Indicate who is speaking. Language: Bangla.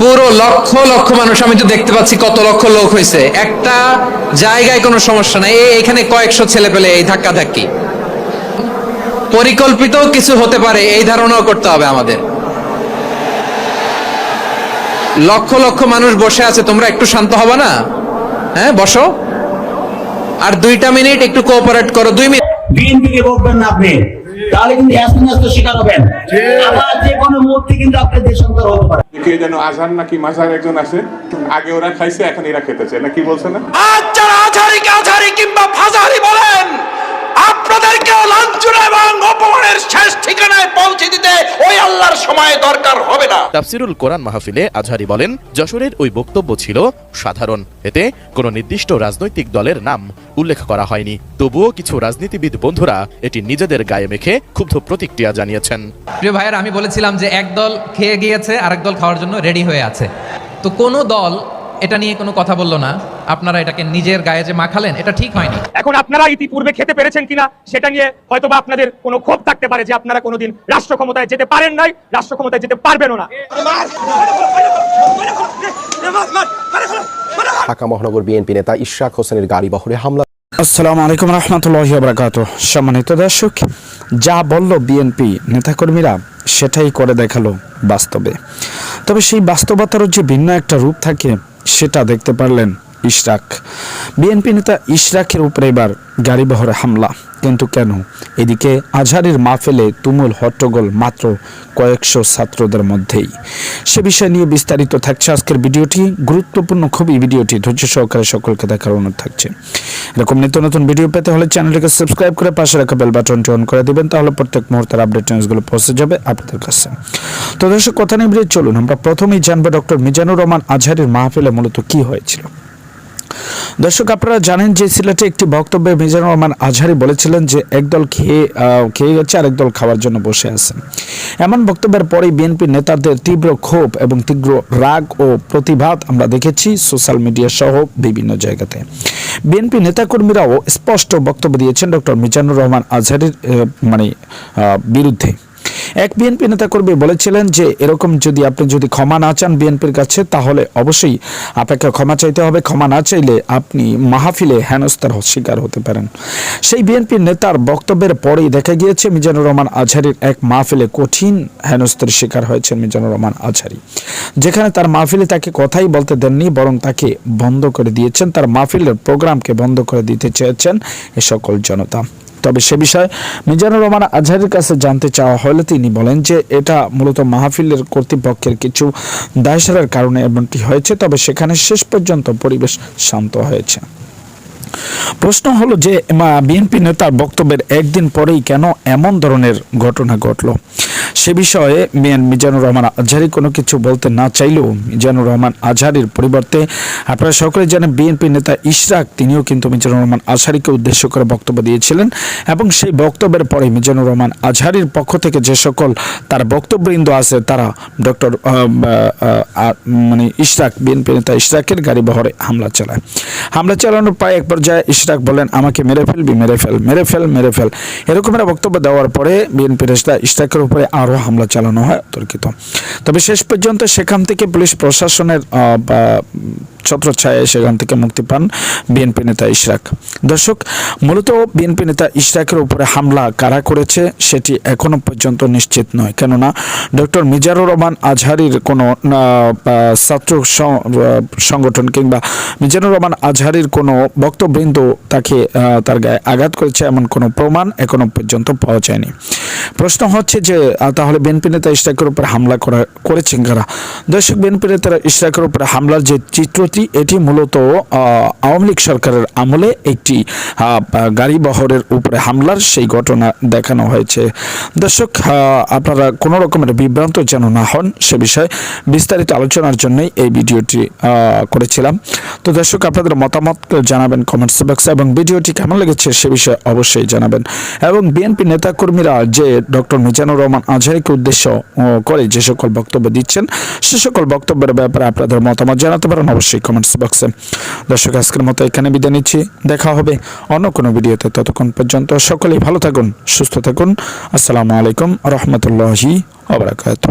Speaker 1: পুরো লক্ষ লক্ষ মানুষ, আমি তো দেখতে পাচ্ছি কত লক্ষ লোক হয়েছে। একটা জায়গায় কোনো সমস্যা নাই। এখানে কয়েকশো ছেলে পেলে এই ধাক্কা ধাক্কি পরিকল্পিত কিছু হতে পারে, এই ধারণাও করতে হবে আমাদের। লক্ষ লক্ষ মানুষ বসে আছে, তোমরা একটু শান্ত হবে না? হ্যাঁ বসো। আর দুইটা মিনিট একটু কোঅপারেট করো, দুই মিনিট।
Speaker 2: বিএনপিকে বলবেন না আপনি? তাহলে কিন্তু শিকার হবেন। আবার যে কোনো মুহূর্তে কিন্তু আপনার দেশান্তর হতে পারে।
Speaker 3: কে যেন আজহার নাকি মাঝার একজন আছে আগে ওরা খাইছে এখন এরা খেতেছে। না কি বলছে না?
Speaker 4: আজ যারা আঝারিকে আঝারি কিংবা ফাজারি বলেন আপনাদেরকে দরকার হবে না।
Speaker 5: তাফসিরুল কোরআন মাহফিলে আজহারি বলেন যশোরের ওই বক্তব্য ছিল সাধারণ এতে কোনো নির্দিষ্ট রাজনৈতিক দলের নাম উল্লেখ করা হয়নি। তবুও কিছু রাজনীতিবিদ বন্ধুরা এটি নিজেদের গায়ে মেখে ক্ষুব্ধ প্রতিক্রিয়া জানিয়েছেন।
Speaker 1: প্রিয় ভাইয়ের আমি বলেছিলাম যে এক দল খেয়ে গিয়েছে আরেক দল খাওয়ার জন্য রেডি হয়ে আছে। তো কোনো দল এটা নিয়ে কোনো কথা বলল না। আপনারা এটাকে নিজের গায়ে যে মাখালেন এটা ঠিক হয়নি।
Speaker 6: এখন আপনারা ইতিপূর্বে খেতে পেরেছেন কিনা সেটা নিয়ে হয়তোবা আপনাদের কোনো ক্ষোভ থাকতে পারে যে আপনারা কোনোদিন রাষ্ট্র ক্ষমতায় যেতে পারেন নাই রাষ্ট্র ক্ষমতায় যেতে পারবেনও না।
Speaker 7: ঢাকা মহানগর বিএনপি নেতা ইশরাক হোসেনের গাড়ি বহরে হামলা।
Speaker 8: আসসালামু আলাইকুম রহমতুল্লাহ বরাকাত সম্মানিত দর্শক যা বলল বিএনপি নেতাকর্মীরা সেটাই করে দেখাল বাস্তবে। তবে সেই বাস্তবতারও যে ভিন্ন একটা রূপ থাকে সেটা দেখতে পারলেন। ইশরাক। বিএনপি নেতা ইশরাকের উপরে এবার গাড়ি বহরে হামলা। কিন্তু কেন? এদিকে আজহারের মাহফিলে তুমুল হট্টগোল মাত্র কয়েকশো ছাত্রদের মধ্যেই। সে বিষয় নিয়ে বিস্তারিত থাকছে আজকের ভিডিওটি। গুরুত্বপূর্ণ খুবই ভিডিওটি। ধৈর্য সহকারে সকলকে দেখার অনুরোধ থাকছে। এরকম নিত্য নতুন ভিডিও পেতে হলে চ্যানেলটিকে সাবস্ক্রাইব করে পাশে রাখা বেল বাটনটি অন করে দেবেন। তাহলে প্রত্যেক মুহূর্তের আপডেট নিউজগুলো পৌঁছে যাবে আপনাদের কাছে। তো দর্শক, কথা বেরিয়ে চলুন। আমরা প্রথমেই জানব ডক্টর মিজানুর রহমান আজহারের মাহফিলে মূলত কি হয়েছিল। দর্শক, আপনারা জানেন যে সিলেটে একটি বক্তব্যে মিজানুর রহমান আজহারি বলেছিলেন যে একদল খেয়ে খেয়ে গেছে আর একদল খাওয়ার জন্য বসে আছেন এমন বক্তব্যের পরেই বিএনপি নেতাদের তীব্র ক্ষোভ এবং তীব্র রাগ ও প্রতিবাদ আমরা দেখেছি সোশ্যাল মিডিয়া সহ বিভিন্ন জায়গাতে। বিএনপি নেতাকর্মীরাও স্পষ্ট বক্তব্য দিয়েছেন ডক্টর মিজানুর রহমান আজহারির মানে বিরুদ্ধে। এক বিএনপি নেতাকর্মী বলেছিলেন যে, এরকম যদি আপনি যদি ক্ষমা না চান বিএনপির কাছে, তাহলে অবশ্যই আপনাকে ক্ষমা চাইতে হবে। ক্ষমা না চাইলে আপনি মাহফিলে হেনস্তার শিকার হতে পারেন। সেই বিএনপি নেতার বক্তব্যের পরেই দেখা গিয়েছে, মিজানুর রহমান আজহারির এক মাহফিলে কঠিন হেনস্তার শিকার হয়েছেন মিজানুর রহমান আজহারি। যেখানে তার মাহফিলে তাকে কথাই বলতে দেননি, বরং তাকে বন্ধ করে দিয়েছেন। তার মাহফিলের প্রোগ্রামকে বন্ধ করে দিতে চেয়েছেন এ সকল জনতা। তবে সে বিষয়ে মিজানুর রহমান আজহারের কাছে জানতে চাওয়া হলে তিনি বলেন যে এটা মূলত মাহফিলের কর্তৃপক্ষের কিছু দায়সারার কারণে এমনটি হয়েছে, তবে সেখানে শেষ পর্যন্ত পরিবেশ শান্ত হয়েছে। প্রশ্ন হলো যে বিএনপি নেতার বক্তব্যের একদিন পরেই কেন এমন ধরনের ঘটনা ঘটল? সে বিষয়ে মিয়ান মিজানুর রহমান আজহারি কোনো কিছু বলতে না চাইলেও মিজানুর রহমান আজহারির পরিবর্তে আপনারা সকলে জানেন বিএনপি নেতা ইশরাক, তিনিও কিন্তু মিজানুর রহমান আজহারিকে উদ্দেশ্য করে বক্তব্য দিয়েছিলেন এবং সেই বক্তব্যের পরে মিজানুর রহমান আজহারির পক্ষ থেকে যে সকল তার বক্তব্যবৃন্দ আছে, তারা ডক্টর মানে ইশরাক, বিএনপি নেতা ইশরাকের গাড়ি বহরে হামলা চালায়। হামলা চালানোর প্রায় এক পর্যায়ে ইশরাক বলেন, আমাকে মেরে ফেলবি, মেরে ফেল মেরে ফেল মেরে ফেল। এরকম একটা বক্তব্য দেওয়ার পরে বিএনপি নেতা ইশরাকের উপরে আরও হামলা চালানো হয় তর্কিত তবে শেষ পর্যন্ত সেখান থেকে পুলিশ প্রশাসনের ছত্রছায়ায় সেখান থেকে মুক্তি পান বিএনপি নেতা ইশরাক। দর্শক, মূলত বিএনপি নেতা ইশরাকের উপরে হামলা কারা করেছে সেটি এখনও পর্যন্ত নিশ্চিত নয়। কেননা, ডক্টর মিজানুর রহমান আজহারির কোনো ছাত্র সংগঠন কিংবা মিজানুর রহমান আজহারির কোনো বক্তবৃন্দ তাকে তার গায়ে আঘাত করেছে এমন কোনো প্রমাণ এখনও পর্যন্ত পাওয়া যায়নি। প্রশ্ন হচ্ছে যে তাহলে বিএনপি নেতা ইশরাকের উপরে হামলা করা, করেছেন কারা? দর্শক বিএনপি নেতারা ইশরাকের উপরে হামলার যে চিত্রটি, এটি মূলত আওয়ামী লীগ সরকারের আমলে একটি গাড়ি বহরের উপরে হামলার সেই ঘটনা দেখানো হয়েছে। দর্শক আপনারা কোনো রকমের বিভ্রান্ত যেন না হন সে বিষয়ে বিস্তারিত আলোচনার জন্যই এই ভিডিওটি করেছিলাম। তো দর্শক, আপনাদের মতামত জানাবেন কমেন্টস বক্সে এবং ভিডিওটি কেমন লেগেছে সে বিষয়ে অবশ্যই জানাবেন। এবং বিএনপি নেতাকর্মীরা যে ডক্টর মিজানুর রহমান আজহারিকে উদ্দেশ্য করে যে সকল বক্তব্য দিচ্ছেন, সে সকল বক্তব্যের ব্যাপারে আপনাদের মতামত জানাতে পারেন অবশ্যই কমেন্টস বক্সে দর্শক, আজকের মতো এখানে বিদায় নিচ্ছি। দেখা হবে অন্য কোনো ভিডিওতে। ততক্ষণ পর্যন্ত সকলেই ভালো থাকুন, সুস্থ থাকুন। আসসালামু আলাইকুম রহমতুল্লাহি আবরাকাত